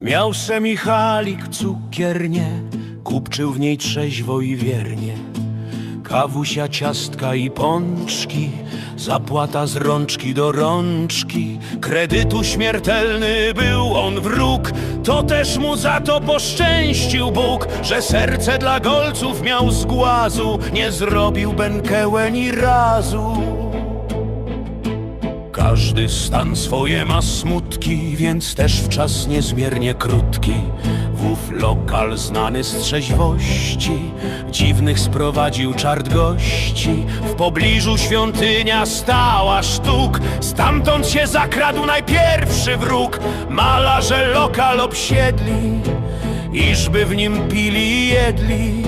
Miał se Michalik cukiernie, kupczył w niej trzeźwo i wiernie. Kawusia, ciastka i pączki, zapłata z rączki do rączki. Kredytu śmiertelny był on wróg, to też mu za to poszczęścił Bóg, że serce dla golców miał z głazu, nie zrobił Benkełę ni razu. Każdy stan swoje ma smutki, więc też w czas niezmiernie krótki. Wów lokal znany z trzeźwości, dziwnych sprowadził czart gości. W pobliżu świątynia stała sztuk, stamtąd się zakradł najpierwszy wróg. Malarze lokal obsiedli, iżby w nim pili i jedli.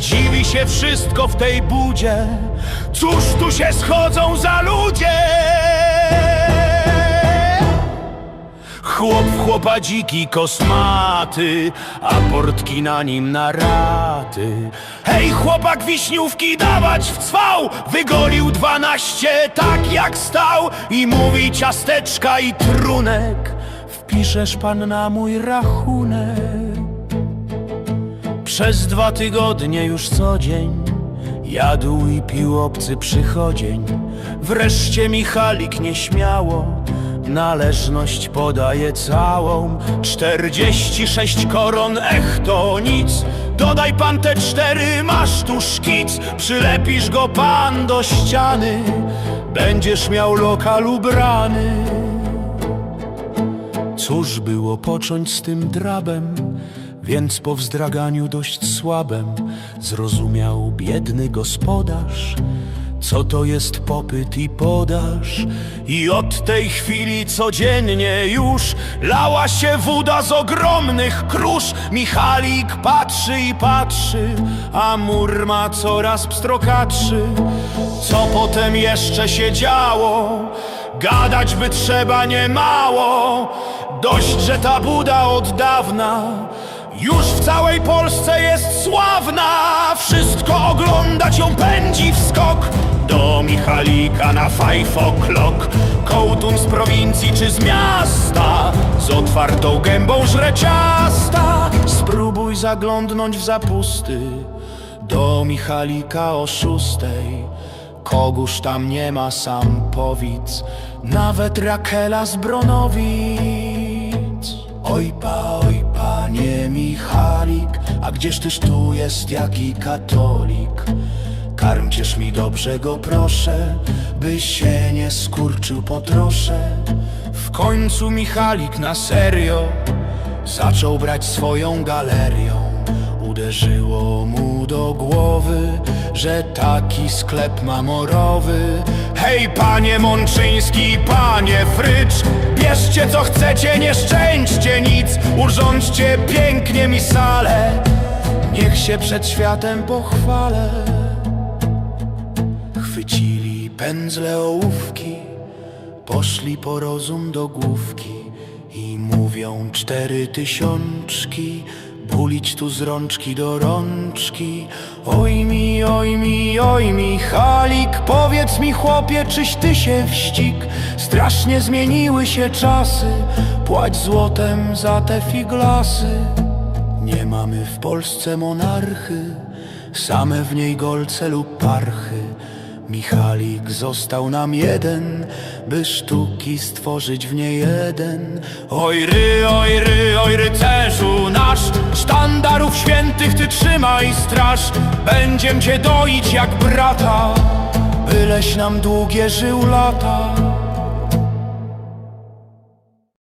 Dziwi się wszystko w tej budzie, cóż tu się schodzą za ludzie? Chłop chłopa dziki kosmaty, a portki na nim na raty. Hej, chłopak wiśniówki dawać w cwał! Wygolił dwanaście tak jak stał i mówi ciasteczka i trunek. Wpiszesz pan na mój rachunek. Przez dwa tygodnie już co dzień Jadł i pił obcy przychodzień Wreszcie Michalik nieśmiało Należność podaje całą. Czterdzieści sześć koron, ech to nic. Dodaj pan te cztery, masz tu szkic. Przylepisz go pan do ściany. Będziesz miał lokal ubrany. Cóż było począć z tym drabem, więc po wzdraganiu dość słabem zrozumiał biedny gospodarz, co to jest popyt i podaż. I od tej chwili codziennie już lała się woda z ogromnych krusz. Michalik patrzy i patrzy, a mur ma coraz pstrokatszy. Co potem jeszcze się działo? Gadać by trzeba nie mało Dość, że ta buda od dawna Już w całej Polsce jest sławna. Wszystko oglądać ją pędzi w skok. Do Michalika na five o'clock. Kołtun z prowincji czy z miasta? Z otwartą gębą żre ciasta. Spróbuj zaglądnąć w zapusty. Do Michalika o szóstej. Kogóż tam nie ma sam powiedz. Nawet Rakela z Bronowic Oj pa, panie Michalik A gdzież tyż tu jest jaki katolik? Karmcież mi dobrze go proszę By się nie skurczył po trosze. W końcu Michalik na serio Zaczął brać swoją galerią. Uderzyło mu do głowy, że taki sklep mamorowy. Hej, panie Mączyński, panie Frycz, bierzcie co chcecie, nie szczęście nic, urządźcie pięknie mi salę, niech się przed światem pochwalę. Chwycili pędzle ołówki, poszli po rozum do główki i mówią cztery tysiączki, bulić tu z rączki do rączki. Oj mi, oj mi, Halik, powiedz mi chłopie, czyś ty się wścig? Strasznie zmieniły się czasy, płać złotem za te figlasy. Nie mamy w Polsce monarchy, same w niej golce lub parchy. Michalik został nam jeden, by sztuki stworzyć w niej jeden. Oj ry, oj ry, oj rycerzu nasz, sztandarów świętych ty trzymaj straż. Będziem cię doić jak brata, byleś nam długie żył lata.